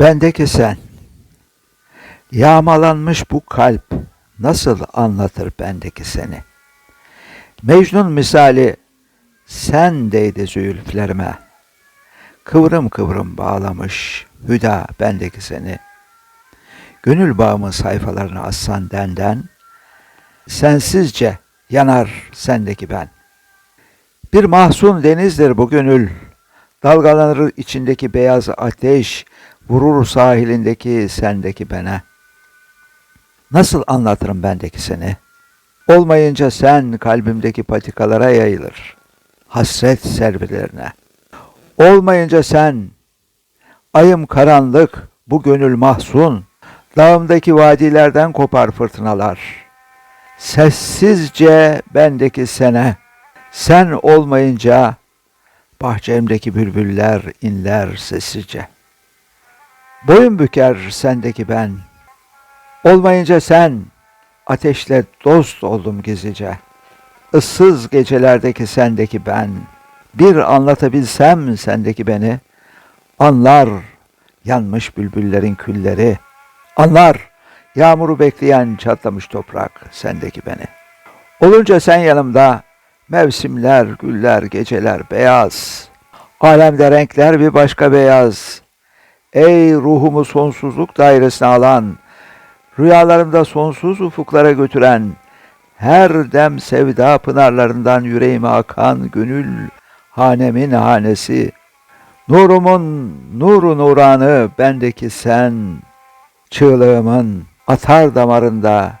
Bendeki sen. Yağmalanmış bu kalp nasıl anlatır bendeki seni? Mecnun misali sen değdi zülflerime. Kıvrım kıvrım bağlamış hüda bendeki seni. Gönül bağımın sayfalarını assan denden, sensizce yanar sendeki ben. Bir mahzun denizdir bu gönül, dalgalanır içindeki beyaz ateş, vurur sahilindeki sendeki bene. Nasıl anlatırım bendeki seni? Olmayınca sen kalbimdeki patikalara yayılır. Hasret servilerine. Olmayınca sen, ayım karanlık, bu gönül mahzun, dağımdaki vadilerden kopar fırtınalar. Sessizce bendeki sene, sen olmayınca bahçemdeki bülbüller inler sessizce. Boyun büker sendeki ben, olmayınca sen, ateşle dost oldum gizlice. Issız gecelerdeki sendeki ben, bir anlatabilsem sendeki beni, anlar yanmış bülbüllerin külleri, anlar yağmuru bekleyen çatlamış toprak sendeki beni. Olunca sen yanımda, mevsimler, güller, geceler beyaz, alemde renkler bir başka beyaz. Ey ruhumu sonsuzluk dairesine alan, rüyalarımda sonsuz ufuklara götüren, her dem sevda pınarlarından yüreğime akan gönül hanemin hanesi. Nurumun nuru nuranı bendeki sen, çığlığımın atar damarında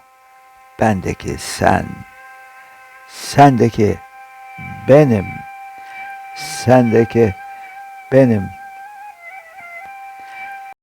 bendeki sen. Sendeki benim, sendeki benim.